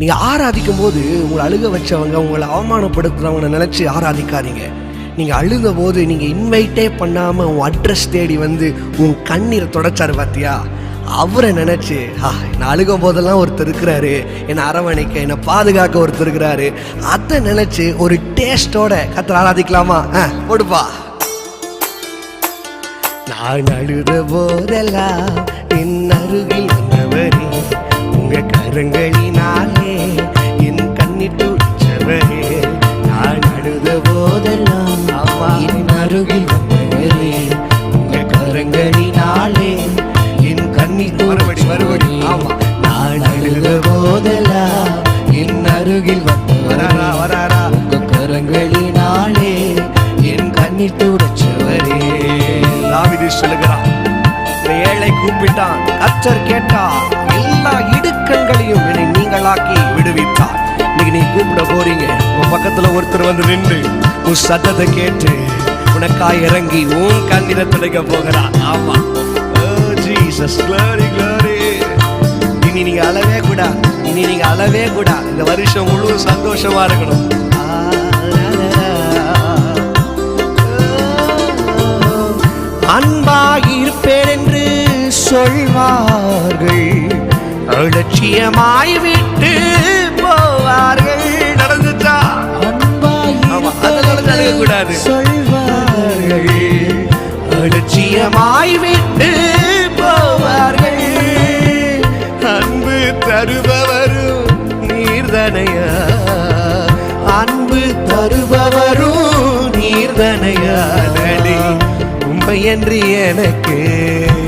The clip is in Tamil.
நீங்க ஆராதிக்கும் போது உங்களை அழுக வச்சவங்க உங்களை அவமானப்படுத்துறவங்க நினைச்சு ஆராதிக்காதீங்க. நீங்க அழுத போது நீங்க இன்வைட்டே பண்ணாம உன் அட்ரஸ் தேடி வந்து உன் கண்ணீரை தொடச்சாரு பாத்தியா? அவரை நினைச்சு ஆ நான் அழுகும் போதெல்லாம் ஒருத்தர் இருக்கிறாரு. என்னை அரவணைக்க என்னை பாதுகாக்க ஒருத்தர் இருக்கிறாரு. அதை நினைச்சு ஒரு டேஸ்டோட கத்திர ஆராதிக்கலாமா? ஆ போடுப்பா நான் அழுத போதெல்லாம் என் அருகில் வந்தவரே. உங்க கருங்களினா துடிச்சவரே நான் அழுத போதெல்லாம் என் அருகில் வந்தவரே உங்க கரங்களினாலே என் கண்ணீர் மறுபடி மறுபடி. ஆமா. நான் அழுத போதெல்லாம் என் அருகில் வந்தவரா வராரா உங்க கரங்களினாலே என் கண்ணீர் துடைச்சவரே. தாவிது சொல்லுகிறான். ஏழை கூப்பிட்டான். கச்சர் கேட்டார். இன்னைக்கு நீ கூப்பிட போறீங்க. உன் பக்கத்துல ஒருத்தர் வந்து நின்று உன் சத்தத்தை கேட்டு உனக்காய் இறங்கி உன் கண்ணில துடைக்க போகிறான் ஆமா. Oh, Jesus, glory, இனி நீங்க அளவே கூட. இனி நீங்க அளவே கூட. இந்த வருஷம் முழு சந்தோஷமா இருக்கணும். அன்பாயிருப்பேன் என்று சொல்வார்கள். அலட்சியமாய் விட்டு சொல்வார் சொல்வார்கள். அலட்சியமாய் விட்டு போவார்கள். அன்பு தருபவரும் நீர்தனையா? அன்பு தருபவரும் நீர்தனையா? நடி உண்மை என்று எனக்கு